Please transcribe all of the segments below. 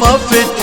vücudum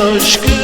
aşkı